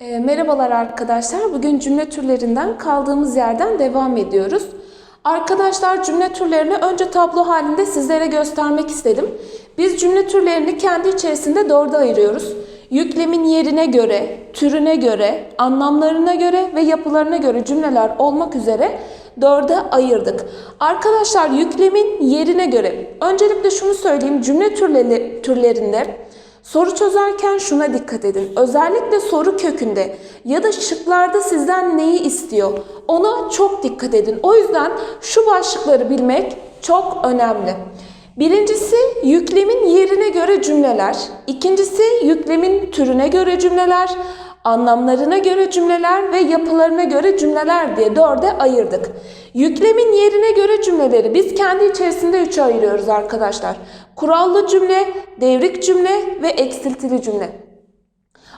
E, merhabalar arkadaşlar. Bugün cümle türlerinden kaldığımız yerden devam ediyoruz. Arkadaşlar cümle türlerini önce tablo halinde sizlere göstermek istedim. Biz cümle türlerini kendi içerisinde dörde ayırıyoruz. Yüklemin yerine göre, türüne göre, anlamlarına göre ve yapılarına göre cümleler olmak üzere dörde ayırdık. Arkadaşlar yüklemin yerine göre öncelikle şunu söyleyeyim cümle türleri, türlerinde Soru çözerken şuna dikkat edin. Özellikle soru kökünde ya da şıklarda sizden neyi istiyor? Ona çok dikkat edin. O yüzden şu başlıkları bilmek çok önemli. Birincisi yüklemin yerine göre cümleler. İkincisi yüklemin türüne göre cümleler. Anlamlarına göre cümleler ve yapılarına göre cümleler diye dörde ayırdık. Yüklemin yerine göre cümleleri biz kendi içerisinde üçe ayırıyoruz arkadaşlar. Kurallı cümle, devrik cümle ve eksiltili cümle.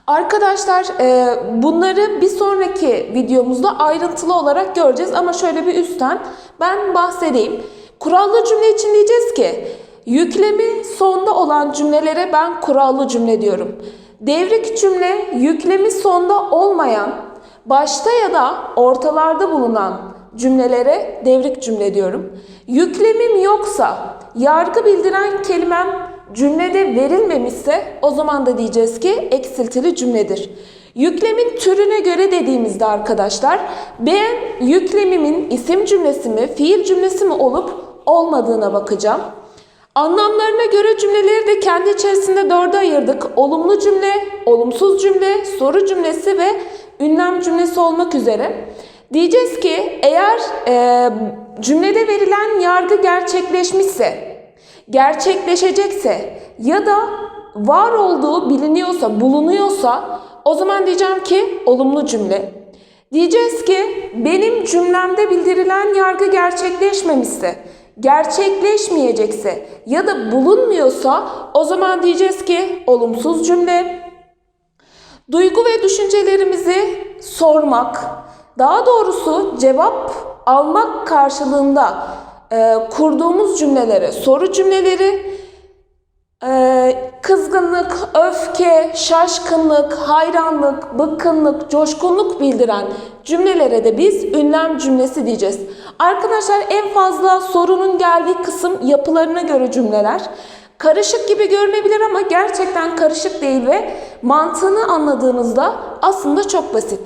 Arkadaşlar e, bunları bir sonraki videomuzda ayrıntılı olarak göreceğiz ama şöyle bir üstten ben bahsedeyim. Kurallı cümle için diyeceğiz ki yüklemi sonda olan cümlelere ben kurallı cümle diyorum. Devrik cümle yüklemi sonda olmayan, başta ya da ortalarda bulunan cümlelere devrik cümle diyorum. Yüklemim yoksa, yargı bildiren kelimem cümlede verilmemişse o zaman da diyeceğiz ki eksiltili cümledir. Yüklemin türüne göre dediğimizde arkadaşlar ben yüklemimin isim cümlesi mi, fiil cümlesi mi olup olmadığına bakacağım. Anlamlarına göre cümleleri de kendi içerisinde dörde ayırdık. Olumlu cümle, olumsuz cümle, soru cümlesi ve ünlem cümlesi olmak üzere. Diyeceğiz ki eğer e, cümlede verilen yargı gerçekleşmişse, gerçekleşecekse ya da var olduğu biliniyorsa, bulunuyorsa o zaman diyeceğim ki olumlu cümle. Diyeceğiz ki benim cümlemde bildirilen yargı gerçekleşmemişse, gerçekleşmeyecekse ya da bulunmuyorsa o zaman diyeceğiz ki olumsuz cümle. Duygu ve düşüncelerimizi sormak, daha doğrusu cevap almak karşılığında e, kurduğumuz cümlelere soru cümleleri, e, kızgınlık, öfke, şaşkınlık, hayranlık, bıkkınlık, coşkunluk bildiren cümlelere de biz ünlem cümlesi diyeceğiz. Arkadaşlar en fazla sorunun geldiği kısım yapılarına göre cümleler. Karışık gibi görünebilir ama gerçekten karışık değil ve mantığını anladığınızda aslında çok basit.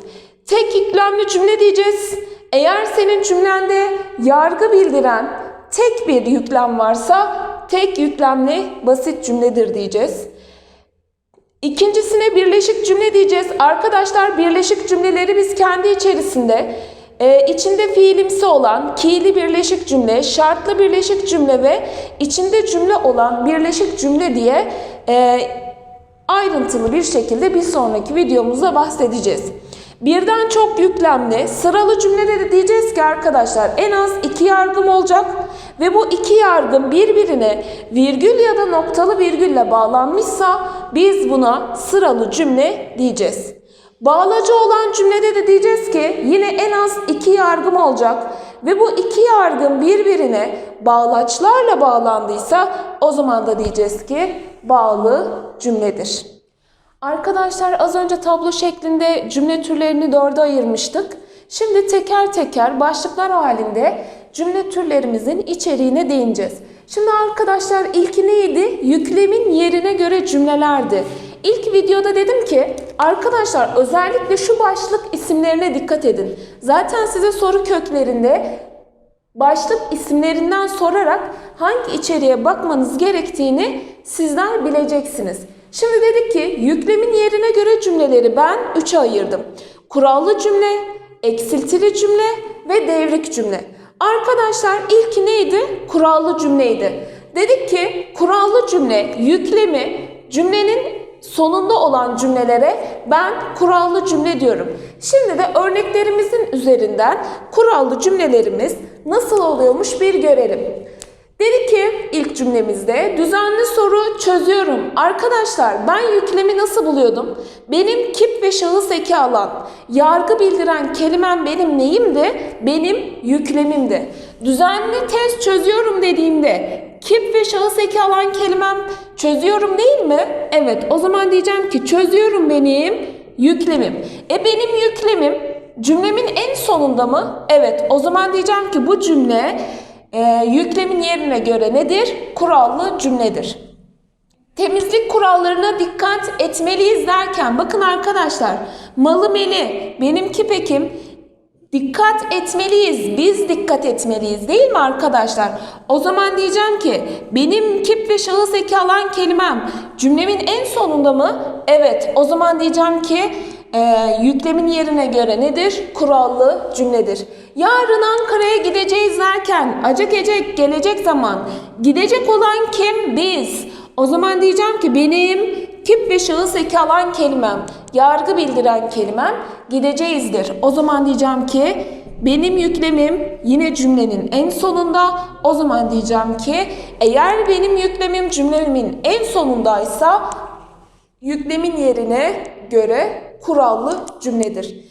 Tek yüklemli cümle diyeceğiz. Eğer senin cümlende yargı bildiren tek bir yüklem varsa tek yüklemli basit cümledir diyeceğiz. İkincisine birleşik cümle diyeceğiz. Arkadaşlar birleşik cümleleri biz kendi içerisinde e, içinde fiilimsi olan kiili birleşik cümle, şartlı birleşik cümle ve içinde cümle olan birleşik cümle diye e, ayrıntılı bir şekilde bir sonraki videomuzda bahsedeceğiz. Birden çok yüklemli sıralı cümlede de diyeceğiz ki arkadaşlar en az iki yargım olacak ve bu iki yargım birbirine virgül ya da noktalı virgülle bağlanmışsa biz buna sıralı cümle diyeceğiz. Bağlacı olan cümlede de diyeceğiz ki yine en az iki yargım olacak ve bu iki yargım birbirine bağlaçlarla bağlandıysa o zaman da diyeceğiz ki bağlı cümledir. Arkadaşlar az önce tablo şeklinde cümle türlerini dörde ayırmıştık. Şimdi teker teker başlıklar halinde cümle türlerimizin içeriğine değineceğiz. Şimdi arkadaşlar ilki neydi? Yüklemin yerine göre cümlelerdi. İlk videoda dedim ki arkadaşlar özellikle şu başlık isimlerine dikkat edin. Zaten size soru köklerinde başlık isimlerinden sorarak hangi içeriğe bakmanız gerektiğini sizler bileceksiniz. Şimdi dedik ki yüklemin yerine göre cümleleri ben 3'e ayırdım. Kurallı cümle, eksiltili cümle ve devrik cümle. Arkadaşlar ilki neydi? Kurallı cümleydi. Dedik ki kurallı cümle yüklemi cümlenin sonunda olan cümlelere ben kurallı cümle diyorum. Şimdi de örneklerimizin üzerinden kurallı cümlelerimiz nasıl oluyormuş bir görelim. Dedi ki ilk cümlemizde düzenli soru çözüyorum. Arkadaşlar ben yüklemi nasıl buluyordum? Benim kip ve şahıs eki alan, yargı bildiren kelimem benim neyimdi? Benim yüklemimdi. Düzenli test çözüyorum dediğimde kip ve şahıs eki alan kelimem çözüyorum değil mi? Evet o zaman diyeceğim ki çözüyorum benim yüklemim. E benim yüklemim cümlemin en sonunda mı? Evet. O zaman diyeceğim ki bu cümle e, yüklemin yerine göre nedir? Kurallı cümledir. Temizlik kurallarına dikkat etmeliyiz derken bakın arkadaşlar malı meli benimki pekim dikkat etmeliyiz. Biz dikkat etmeliyiz değil mi arkadaşlar? O zaman diyeceğim ki benim kip ve şahıs eki alan kelimem cümlemin en sonunda mı? Evet. O zaman diyeceğim ki e, yüklemin yerine göre nedir? Kurallı cümledir. Yarın Ankara'ya gideceğiz derken acak ecek gelecek zaman gidecek olan kim? Biz. O zaman diyeceğim ki benim kip ve şahıs eki alan kelimem, yargı bildiren kelimem gideceğizdir. O zaman diyeceğim ki benim yüklemim yine cümlenin en sonunda. O zaman diyeceğim ki eğer benim yüklemim cümlemin en sonundaysa yüklemin yerine göre kurallı cümledir.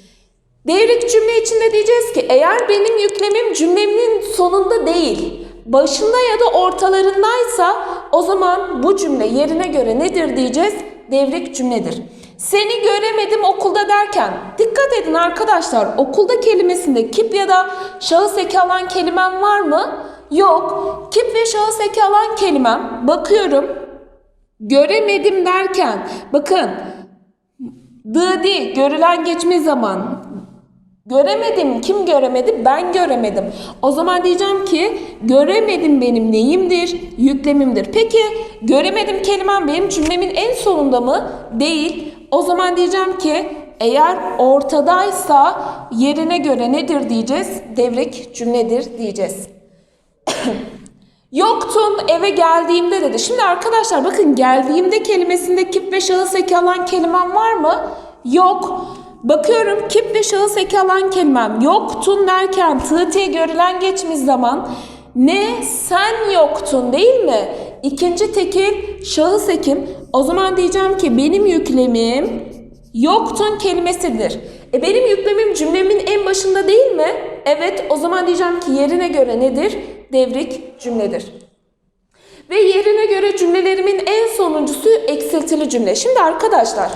Devrik cümle içinde diyeceğiz ki eğer benim yüklemim cümlemin sonunda değil, başında ya da ortalarındaysa o zaman bu cümle yerine göre nedir diyeceğiz? Devrik cümledir. Seni göremedim okulda derken dikkat edin arkadaşlar okulda kelimesinde kip ya da şahıs eki alan kelimem var mı? Yok. Kip ve şahıs eki alan kelimem bakıyorum göremedim derken bakın Dı görülen geçmiş zaman. Göremedim. Kim göremedi? Ben göremedim. O zaman diyeceğim ki göremedim benim neyimdir? Yüklemimdir. Peki göremedim kelimem benim cümlemin en sonunda mı? Değil. O zaman diyeceğim ki eğer ortadaysa yerine göre nedir diyeceğiz? Devrik cümledir diyeceğiz. Yoktun eve geldiğimde dedi. Şimdi arkadaşlar bakın geldiğimde kelimesinde kip ve şahıs eki alan kelimem var mı? Yok. Bakıyorum kip ve şahıs eki alan kelimem yoktun derken tığ görülen geçmiş zaman ne sen yoktun değil mi? İkinci tekil şahıs ekim. O zaman diyeceğim ki benim yüklemim yoktun kelimesidir. E benim yüklemim cümlemin en başında değil mi? Evet o zaman diyeceğim ki yerine göre nedir? Devrik cümledir. Ve yerine göre cümlelerimin en sonuncusu eksiltili cümle. Şimdi arkadaşlar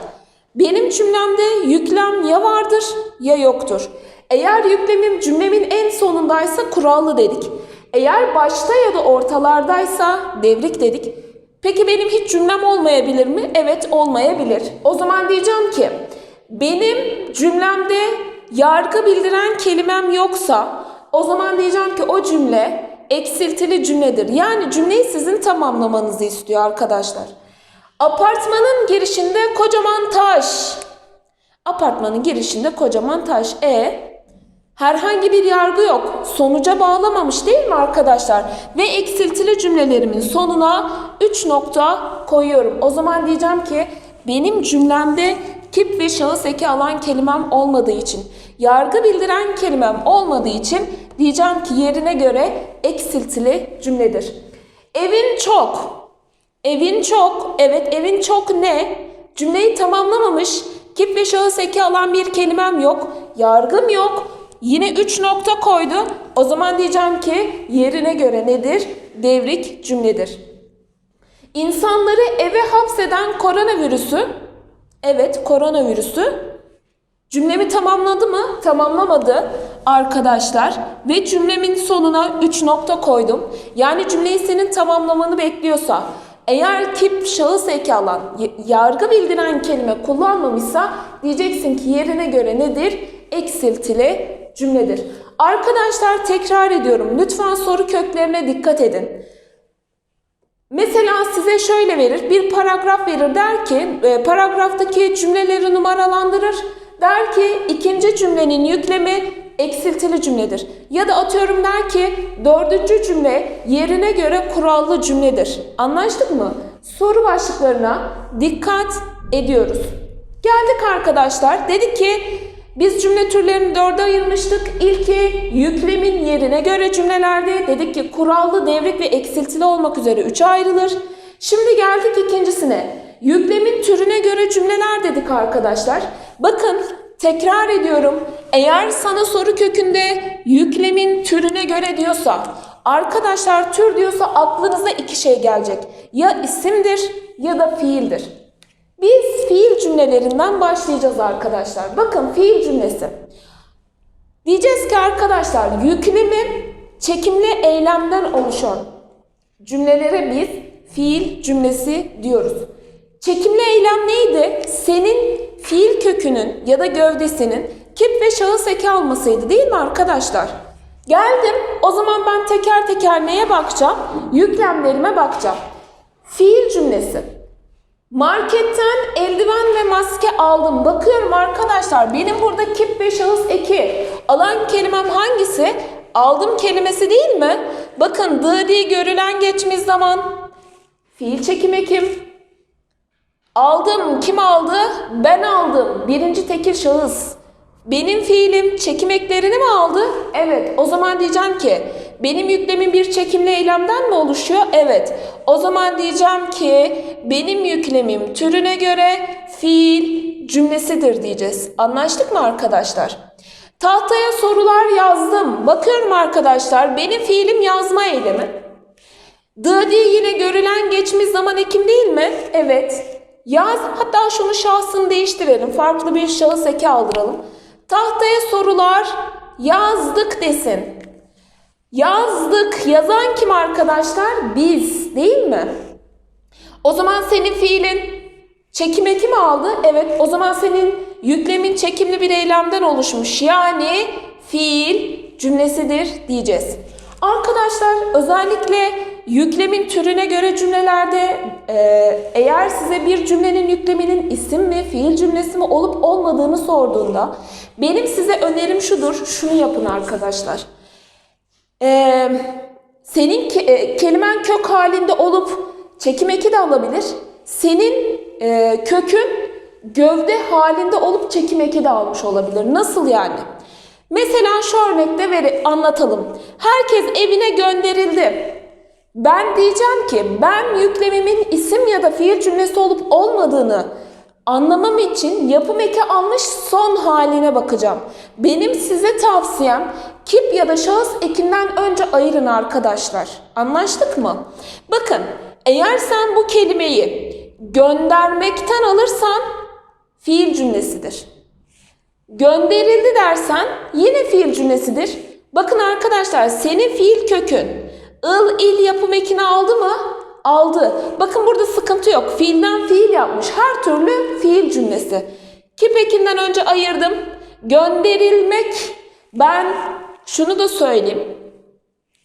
benim cümlemde yüklem ya vardır ya yoktur. Eğer yüklemim cümlemin en sonundaysa kurallı dedik. Eğer başta ya da ortalardaysa devrik dedik. Peki benim hiç cümlem olmayabilir mi? Evet olmayabilir. O zaman diyeceğim ki benim cümlemde yargı bildiren kelimem yoksa o zaman diyeceğim ki o cümle eksiltili cümledir. Yani cümleyi sizin tamamlamanızı istiyor arkadaşlar. Apartmanın girişinde kocaman taş. Apartmanın girişinde kocaman taş. E herhangi bir yargı yok. Sonuca bağlamamış değil mi arkadaşlar? Ve eksiltili cümlelerimin sonuna 3 nokta koyuyorum. O zaman diyeceğim ki benim cümlemde kip ve şahıs eki alan kelimem olmadığı için, yargı bildiren kelimem olmadığı için diyeceğim ki yerine göre eksiltili cümledir. Evin çok. Evin çok. Evet evin çok ne? Cümleyi tamamlamamış. Kip ve şahıs eki alan bir kelimem yok. Yargım yok. Yine 3 nokta koydu. O zaman diyeceğim ki yerine göre nedir? Devrik cümledir. İnsanları eve hapseden koronavirüsü, evet koronavirüsü cümlemi tamamladı mı? Tamamlamadı arkadaşlar. Ve cümlemin sonuna 3 nokta koydum. Yani cümleyi senin tamamlamanı bekliyorsa, eğer kip şahıs eki alan, yargı bildiren kelime kullanmamışsa diyeceksin ki yerine göre nedir? Eksiltili cümledir. Arkadaşlar tekrar ediyorum. Lütfen soru köklerine dikkat edin. Mesela size şöyle verir, bir paragraf verir der ki, e, paragraftaki cümleleri numaralandırır. Der ki ikinci cümlenin yüklemi eksiltili cümledir. Ya da atıyorum der ki dördüncü cümle yerine göre kurallı cümledir. Anlaştık mı? Soru başlıklarına dikkat ediyoruz. Geldik arkadaşlar. Dedik ki biz cümle türlerini dörde ayırmıştık. İlki yüklemin yerine göre cümlelerde dedik ki kurallı, devrik ve eksiltili olmak üzere üçe ayrılır. Şimdi geldik ikincisine. Yüklemin türüne göre cümleler dedik arkadaşlar. Bakın tekrar ediyorum. Eğer sana soru kökünde yüklemin türüne göre diyorsa, arkadaşlar tür diyorsa aklınıza iki şey gelecek. Ya isimdir ya da fiildir. Biz fiil cümlelerinden başlayacağız arkadaşlar. Bakın fiil cümlesi. Diyeceğiz ki arkadaşlar yüklemi çekimli eylemden oluşan cümlelere biz fiil cümlesi diyoruz. Çekimli eylem neydi? Senin fiil kökünün ya da gövdesinin kip ve şahıs eki almasıydı değil mi arkadaşlar? Geldim. O zaman ben teker teker neye bakacağım? Yüklemlerime bakacağım. Fiil cümlesi. Marketten eldiven ve maske aldım. Bakıyorum arkadaşlar benim burada kip ve şahıs eki. Alan kelimem hangisi? Aldım kelimesi değil mi? Bakın dı diye görülen geçmiş zaman. Fiil çekim ekim. Aldım. Kim aldı? Ben aldım. Birinci tekil şahıs. Benim fiilim çekim eklerini mi aldı? Evet. O zaman diyeceğim ki benim yüklemim bir çekimli eylemden mi oluşuyor? Evet. O zaman diyeceğim ki benim yüklemim türüne göre fiil cümlesidir diyeceğiz. Anlaştık mı arkadaşlar? Tahtaya sorular yazdım. Bakıyorum arkadaşlar benim fiilim yazma eylemi. The diye yine görülen geçmiş zaman ekim değil mi? Evet. Yaz hatta şunu şahsını değiştirelim. Farklı bir şahıs eki aldıralım. Tahtaya sorular yazdık desin. Yazdık yazan kim arkadaşlar? Biz değil mi? O zaman senin fiilin çekim eki mi aldı? Evet. O zaman senin yüklemin çekimli bir eylemden oluşmuş. Yani fiil cümlesidir diyeceğiz. Arkadaşlar özellikle yüklemin türüne göre cümlelerde e, eğer size bir cümlenin yükleminin isim mi, fiil cümlesi mi olup olmadığını sorduğunda benim size önerim şudur. Şunu yapın arkadaşlar. Ee, senin ke- e, kelimen kök halinde olup çekim eki de alabilir. Senin e, kökün gövde halinde olup çekim eki de almış olabilir. Nasıl yani? Mesela şu örnekte anlatalım. Herkes evine gönderildi. Ben diyeceğim ki ben yüklemimin isim ya da fiil cümlesi olup olmadığını anlamam için yapım eki almış son haline bakacağım. Benim size tavsiyem kip ya da şahıs ekinden önce ayırın arkadaşlar. Anlaştık mı? Bakın eğer sen bu kelimeyi göndermekten alırsan fiil cümlesidir. Gönderildi dersen yine fiil cümlesidir. Bakın arkadaşlar senin fiil kökün ıl il yapım ekini aldı mı? Aldı. Bakın burada sıkıntı yok. Fiilden fiil yapmış. Her türlü fiil cümlesi. Kip ekinden önce ayırdım. Gönderilmek. Ben şunu da söyleyeyim.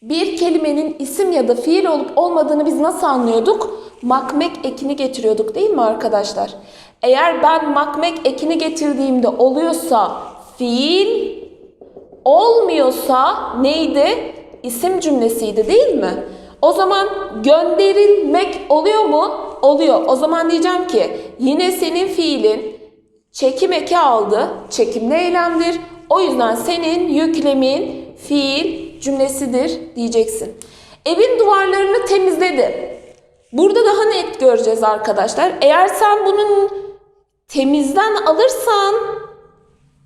Bir kelimenin isim ya da fiil olup olmadığını biz nasıl anlıyorduk? Makmek ekini getiriyorduk değil mi arkadaşlar? Eğer ben makmek ekini getirdiğimde oluyorsa fiil, olmuyorsa neydi? İsim cümlesiydi değil mi? O zaman gönderilmek oluyor mu? Oluyor. O zaman diyeceğim ki yine senin fiilin çekim eki aldı. Çekimli eylemdir. O yüzden senin yüklemin fiil cümlesidir diyeceksin. Evin duvarlarını temizledi. Burada daha net göreceğiz arkadaşlar. Eğer sen bunun temizden alırsan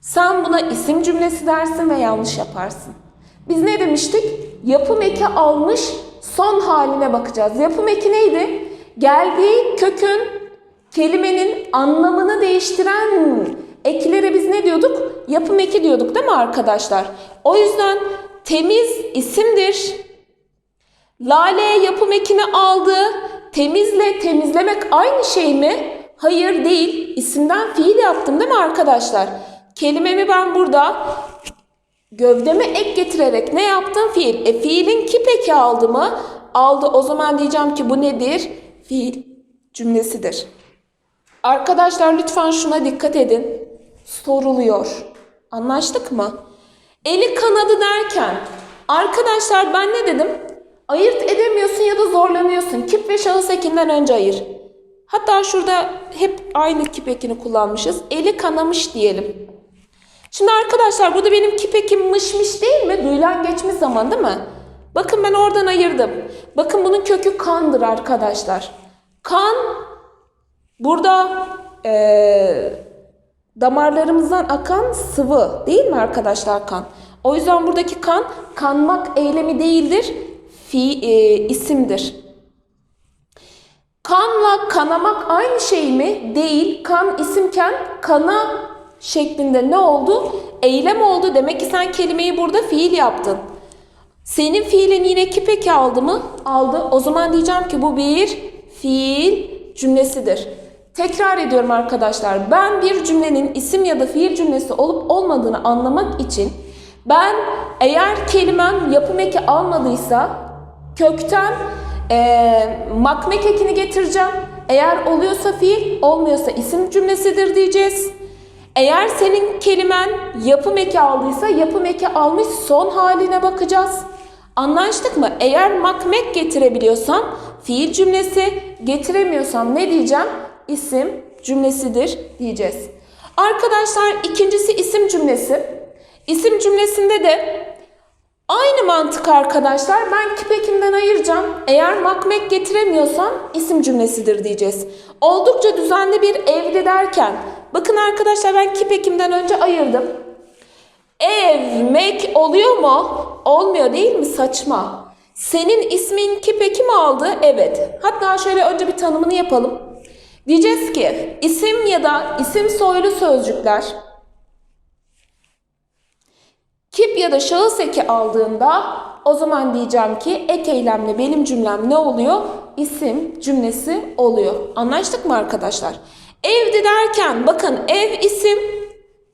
sen buna isim cümlesi dersin ve yanlış yaparsın. Biz ne demiştik? Yapım eki almış son haline bakacağız. Yapım eki neydi? Geldiği kökün kelimenin anlamını değiştiren eklere biz ne diyorduk? Yapım eki diyorduk değil mi arkadaşlar? O yüzden temiz isimdir. Lale yapım ekini aldı. Temizle temizlemek aynı şey mi? Hayır değil. İsimden fiil yaptım değil mi arkadaşlar? Kelimemi ben burada gövdeme ek getirerek ne yaptım? Fiil. E fiilin kip eki aldı mı? Aldı. O zaman diyeceğim ki bu nedir? Fiil cümlesidir. Arkadaşlar lütfen şuna dikkat edin. Soruluyor. Anlaştık mı? Eli kanadı derken arkadaşlar ben ne dedim? Ayırt edemiyorsun ya da zorlanıyorsun. Kip ve şahıs ekinden önce ayır. Hatta şurada hep aynı kip ekini kullanmışız. Eli kanamış diyelim. Şimdi arkadaşlar burada benim kip ekim mışmış değil mi? Duyulan geçmiş zaman değil mi? Bakın ben oradan ayırdım. Bakın bunun kökü kandır arkadaşlar. Kan burada eee, damarlarımızdan akan sıvı değil mi arkadaşlar kan? O yüzden buradaki kan kanmak eylemi değildir. Fi, e, isimdir. Kanla kanamak aynı şey mi? Değil. Kan isimken kana şeklinde ne oldu? Eylem oldu. Demek ki sen kelimeyi burada fiil yaptın. Senin fiilin yine kipeki aldı mı? Aldı. O zaman diyeceğim ki bu bir fiil cümlesidir. Tekrar ediyorum arkadaşlar. Ben bir cümlenin isim ya da fiil cümlesi olup olmadığını anlamak için ben eğer kelimem yapım eki almadıysa kökten eee makmek ekini getireceğim. Eğer oluyorsa fiil, olmuyorsa isim cümlesidir diyeceğiz. Eğer senin kelimen yapım eki aldıysa yapım eki almış son haline bakacağız. Anlaştık mı? Eğer makmek getirebiliyorsam fiil cümlesi, getiremiyorsam ne diyeceğim? İsim cümlesidir diyeceğiz. Arkadaşlar ikincisi isim cümlesi. İsim cümlesinde de Aynı mantık arkadaşlar. Ben kipekimden ayıracağım. Eğer makmek getiremiyorsam isim cümlesidir diyeceğiz. Oldukça düzenli bir evde derken bakın arkadaşlar ben kipekimden önce ayırdım. Evmek oluyor mu? Olmuyor değil mi? Saçma. Senin ismin kipeki mi aldı? Evet. Hatta şöyle önce bir tanımını yapalım. Diyeceğiz ki isim ya da isim soylu sözcükler Kip ya da şahıs eki aldığında o zaman diyeceğim ki ek eylemle benim cümlem ne oluyor? İsim cümlesi oluyor. Anlaştık mı arkadaşlar? Evde derken bakın ev isim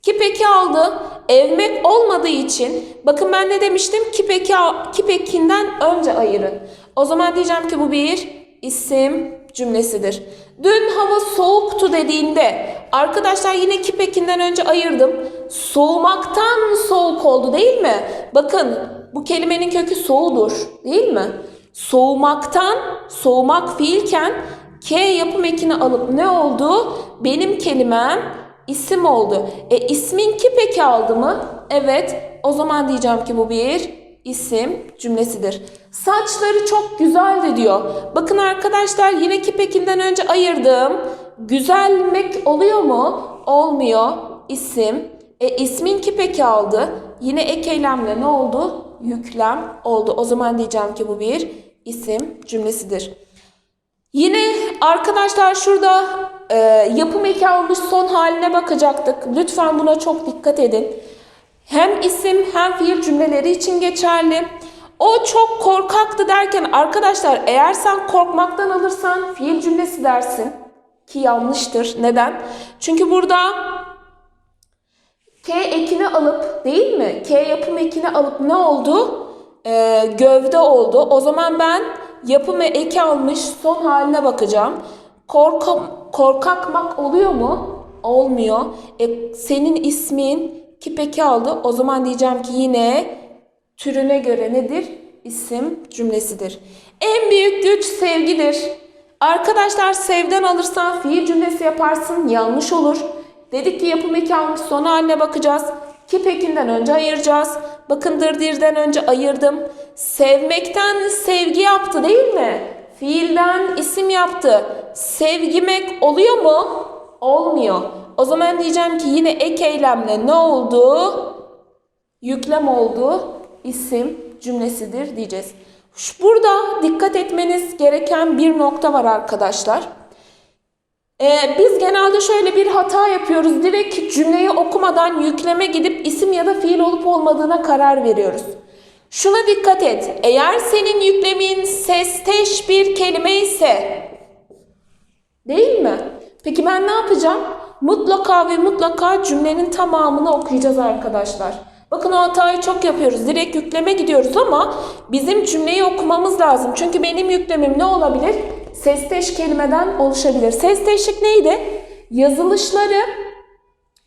kip eki aldı. Evmek olmadığı için bakın ben ne demiştim? Kip, eki, kip ekinden önce ayırın. O zaman diyeceğim ki bu bir isim cümlesidir. Dün hava soğuktu dediğinde arkadaşlar yine kip ekinden önce ayırdım. Soğumaktan soğuk oldu değil mi? Bakın bu kelimenin kökü soğudur değil mi? Soğumaktan soğumak fiilken K yapım ekini alıp ne oldu? Benim kelimem isim oldu. E ismin kip eki aldı mı? Evet. O zaman diyeceğim ki bu bir isim cümlesidir. Saçları çok güzeldi diyor. Bakın arkadaşlar yine kipekinden önce ayırdım. Güzelmek oluyor mu? Olmuyor. İsim. E ismin kipeki aldı. Yine ek eylemle ne oldu? Yüklem oldu. O zaman diyeceğim ki bu bir isim cümlesidir. Yine arkadaşlar şurada e, yapım eki almış son haline bakacaktık. Lütfen buna çok dikkat edin. Hem isim hem fiil cümleleri için geçerli. O çok korkaktı derken arkadaşlar eğer sen korkmaktan alırsan fiil cümlesi dersin. Ki yanlıştır. Neden? Çünkü burada K ekini alıp değil mi? K yapım ekini alıp ne oldu? Ee, gövde oldu. O zaman ben yapımı eki almış son haline bakacağım. Korka, korkakmak oluyor mu? Olmuyor. E, senin ismin kipeki aldı. O zaman diyeceğim ki yine türüne göre nedir? İsim cümlesidir. En büyük güç sevgidir. Arkadaşlar sevden alırsan fiil cümlesi yaparsın yanlış olur. Dedik ki yapım eki almış son haline bakacağız. Kipekinden önce ayıracağız. Bakın dırdirden önce ayırdım. Sevmekten sevgi yaptı değil mi? Fiilden isim yaptı. Sevgimek oluyor mu? Olmuyor. O zaman diyeceğim ki yine ek eylemle ne oldu? Yüklem oldu. İsim cümlesidir diyeceğiz. Burada dikkat etmeniz gereken bir nokta var arkadaşlar. Ee, biz genelde şöyle bir hata yapıyoruz. Direkt cümleyi okumadan yükleme gidip isim ya da fiil olup olmadığına karar veriyoruz. Şuna dikkat et. Eğer senin yüklemin sesteş bir kelime ise değil mi? Peki ben ne yapacağım? Mutlaka ve mutlaka cümlenin tamamını okuyacağız arkadaşlar. Bakın o hatayı çok yapıyoruz. Direkt yükleme gidiyoruz ama bizim cümleyi okumamız lazım. Çünkü benim yüklemim ne olabilir? Sesteş kelimeden oluşabilir. Sesteşlik neydi? Yazılışları,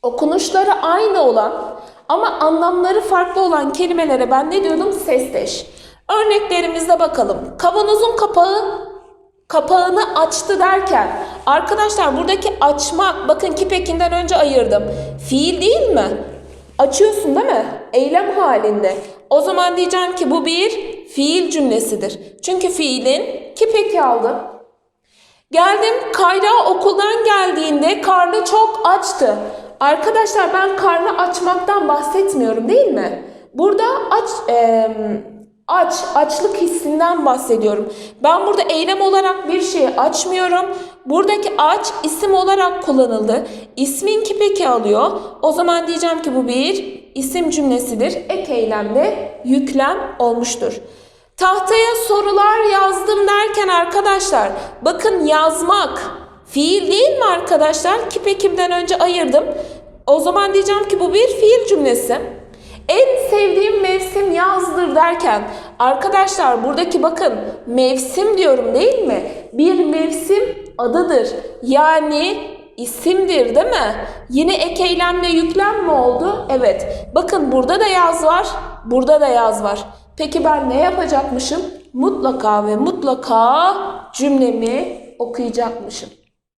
okunuşları aynı olan ama anlamları farklı olan kelimelere ben ne diyordum? Sesteş. Örneklerimize bakalım. Kavanozun kapağı kapağını açtı derken arkadaşlar buradaki açmak bakın kipekinden önce ayırdım. Fiil değil mi? Açıyorsun değil mi? Eylem halinde. O zaman diyeceğim ki bu bir fiil cümlesidir. Çünkü fiilin kipeki aldı. Geldim Kayra okuldan geldiğinde karnı çok açtı. Arkadaşlar ben karnı açmaktan bahsetmiyorum değil mi? Burada aç e, Aç, açlık hissinden bahsediyorum. Ben burada eylem olarak bir şeyi açmıyorum. Buradaki aç isim olarak kullanıldı. İsmin ki peki alıyor. O zaman diyeceğim ki bu bir isim cümlesidir. Ek eylemde yüklem olmuştur. Tahtaya sorular yazdım derken arkadaşlar bakın yazmak fiil değil mi arkadaşlar? Ki pekimden önce ayırdım. O zaman diyeceğim ki bu bir fiil cümlesi. En sevdiğim mevsim yazdır derken arkadaşlar buradaki bakın mevsim diyorum değil mi? Bir mevsim adıdır. Yani isimdir değil mi? Yine ek eylemle yüklem mi oldu? Evet. Bakın burada da yaz var, burada da yaz var. Peki ben ne yapacakmışım? Mutlaka ve mutlaka cümlemi okuyacakmışım.